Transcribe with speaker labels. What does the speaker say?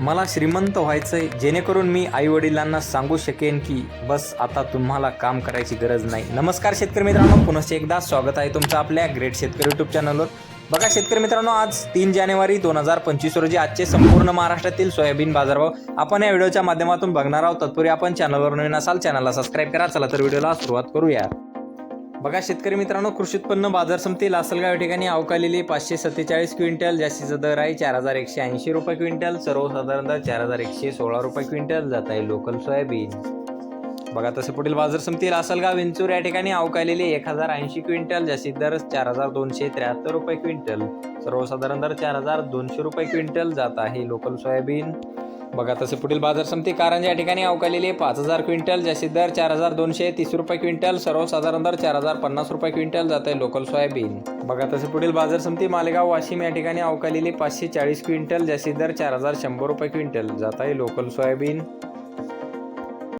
Speaker 1: मला श्रीमंत व्हायचं आहे जेणेकरून मी आई वडिलांना सांगू शकेन की बस आता तुम्हाला काम करायची गरज नाही. नमस्कार शेतकरी मित्रांनो पुनश्च एकदा स्वागत आहे तुमचं आपल्या ग्रेट शेतकरी युट्यूब चॅनलवर बघा शेतकरी मित्रांनो आज तीन जानेवारी दोन हजार पंचवीस रोजी आजचे संपूर्ण महाराष्ट्रातील सोयाबीन बाजारभाव आपण या व्हिडिओच्या माध्यमातून बघणार आहोत. तत्पूर्वी आपण चॅनलवर नवीन असाल चॅनलला सबस्क्राईब करा. चला तर व्हिडिओला सुरुवात करूया. बघा शेतकरी मित्रांनो कृषी उत्पन्न बाजार समिती लासलगाव या ठिकाणी अवकालेली पाचशे सत्तेचाळीस क्विंटल जास्तीचा दर आहे चार हजार एकशे ऐंशी रुपये क्विंटल सर्वसाधारण दर चार हजार एकशे सोळा रुपये क्विंटल जात आहे लोकल सोयाबीन. बघा तसे पुढील बाजार समिती लासलगाव विंचूर या ठिकाणी अवकालेली एक हजार ऐंशी क्विंटल जास्तीत दर चार हजार दोनशे त्र्याहत्तर रुपये क्विंटल सर्वसाधारण दर चार हजार दोनशे रुपये क्विंटल जात आहे लोकल सोयाबीन. बघा तसे पुढील बाजार समिती कारंजा या ठिकाणी अवकालेली पाच हजार क्विंटल जास्तीत दर चार हजार दोनशे तीस रुपये क्विंटल सर्वसाधारण दर चार हजार पन्नास रुपये क्विंटल जात आहे लोकल सोयाबीन बघा तसे पुढील बाजार समिती मालेगाव वाशिम या ठिकाणी अवकालेली पाचशे चाळीस क्विंटल जास्तीत दर चार हजार शंभर रुपये क्विंटल जात आहे लोकल सोयाबीन